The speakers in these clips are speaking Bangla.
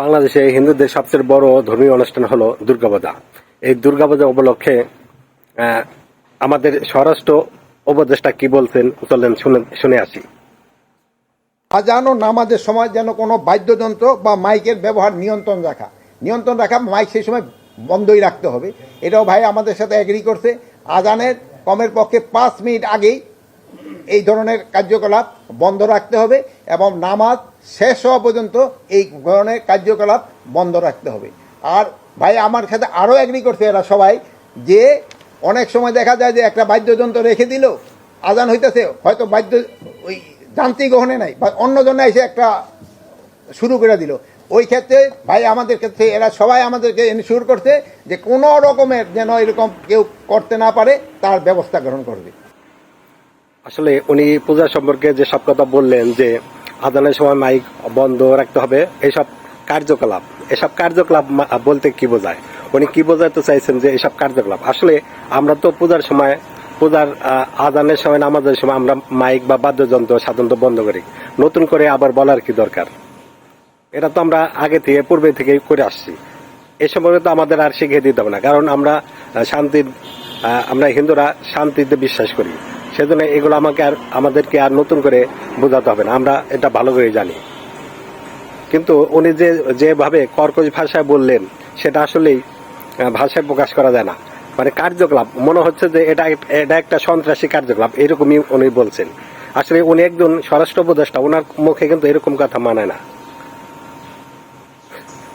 বাংলাদেশে হিন্দুদের সবচেয়ে বড় ধর্মীয় অনুষ্ঠান হলো দুর্গাপূজা। এই দুর্গাপূজা উপলক্ষে আমাদের স্বরাষ্ট্র উপদেষ্টা কি বলছেন চলেন শুনে আসি। আজান ও নামাজের সময় যেন কোনো বাদ্যযন্ত্র বা মাইকের ব্যবহার নিয়ন্ত্রণ রাখা। নিয়ন্ত্রণ রাখা, মাইক সেই সময় বন্ধই রাখতে হবে। এটাও ভাই আমাদের সাথে অ্যাগ্রি করছে। আজানের কমের পক্ষে পাঁচ মিনিট আগেই এই ধরনের কার্যকলাপ বন্ধ রাখতে হবে এবং নামাজ শেষ হওয়া পর্যন্ত এই ধরনের কার্যকলাপ বন্ধ রাখতে হবে। আর ভাই, আমার সাথে আরও এগ্রি করছে এরা সবাই যে অনেক সময় দেখা যায় যে একটা বাদ্যযন্ত্র রেখে দিল, আজান হইতেছে, হয়তো বাদ্য ওই যান্ত্রিক গ্রহণে নাই বা অন্য জন্য এসে একটা শুরু করে দিল। ওই ক্ষেত্রে ভাই, আমাদের ক্ষেত্রে এরা সবাই আমাদেরকে ইনশিওর করছে যে কোনো রকমের যেন এরকম কেউ করতে না পারে, তার ব্যবস্থা গ্রহণ করবে। আসলে উনি পূজা সম্পর্কে যে সব কথা বললেন যে আদানের সময় মাইক বন্ধ রাখতে হবে এইসব কার্যকলাপ এসব কার্যকলাপ বলতে কি বোঝায়? উনি কি বোঝাতে চাইছেন যে এসব কার্যকলাপ? আসলে আমরা তো পূজার সময় পূজার আহ, আজানের সময় নামাজের সময় আমরা মাইক বা বাদ্যযন্ত্র সাধারণত বন্ধ করি। নতুন করে আবার বলার কি দরকার? এটা তো আমরা আগে থেকে পূর্বে থেকে করে আসছি। এ সম্পর্কে তো আমাদের আর শিখিয়ে দিতে হবে না কারণ আমরা শান্তির আমরা হিন্দুরা শান্তিতে বিশ্বাস করি। সেজন্য এগুলো আমাকে আর আমাদেরকে আর নতুন করে বোঝাতে হবে না। আমরা এটা ভালো করে জানি। কিন্তু উনি যে, যেভাবে কর্কশ ভাষায় বললেন, সেটা আসলেই ভাষায় প্রকাশ করা যায় না। মানে কার্যকলাপ, মনে হচ্ছে যে এটা এটা একটা সন্ত্রাসী কার্যকলাপ, এরকমই উনি বলছেন। আসলে উনি একজন স্বরাষ্ট্র উপদেষ্টা ওনার মুখে কিন্তু এরকম কথা মানায় না।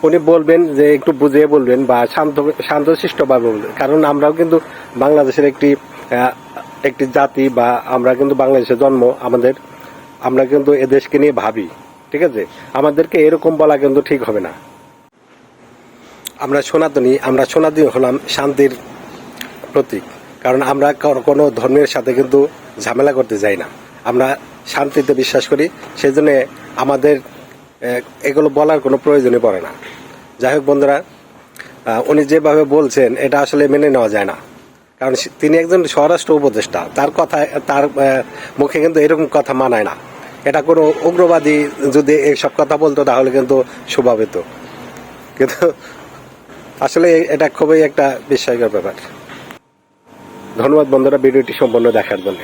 উনি বলবেন যে, একটু বুঝিয়ে বলবেন বা শান্ত, শান্তশিষ্টভাবে বলবেন। কারণ আমরাও কিন্তু বাংলাদেশের একটি একটি জাতি বা আমরা কিন্তু বাংলাদেশে জন্ম, আমাদের, আমরা কিন্তু এদেশকে নিয়ে ভাবি, ঠিক আছে? আমাদেরকে এরকম বলা কিন্তু ঠিক হবে না। আমরা সনাতনী আমরা সনাতনী হলাম শান্তির প্রতীক, কারণ আমরা কোনো ধর্মের সাথে কিন্তু ঝামেলা করতে যাই না। আমরা শান্তিতে বিশ্বাস করি সেই জন্য আমাদের এগুলো বলার কোনো প্রয়োজনই পড়ে না। যাই হোক বন্ধুরা উনি যেভাবে বলছেন, এটা আসলে মেনে নেওয়া যায় না। কারণ তিনি একজন স্বরাষ্ট্র উপদেষ্টা। তার কথা, তার মুখে কিন্তু এরকম কথা মানায় না। এটা কোনো উগ্রবাদী যদি এইসব কথা বলতো, তাহলে কিন্তু শোভাবিত কিন্তু আসলে এটা খুবই একটা বিস্ময়কর ব্যাপার। ধন্যবাদ বন্ধুরা, ভিডিওটি সম্পূর্ণ দেখার জন্য।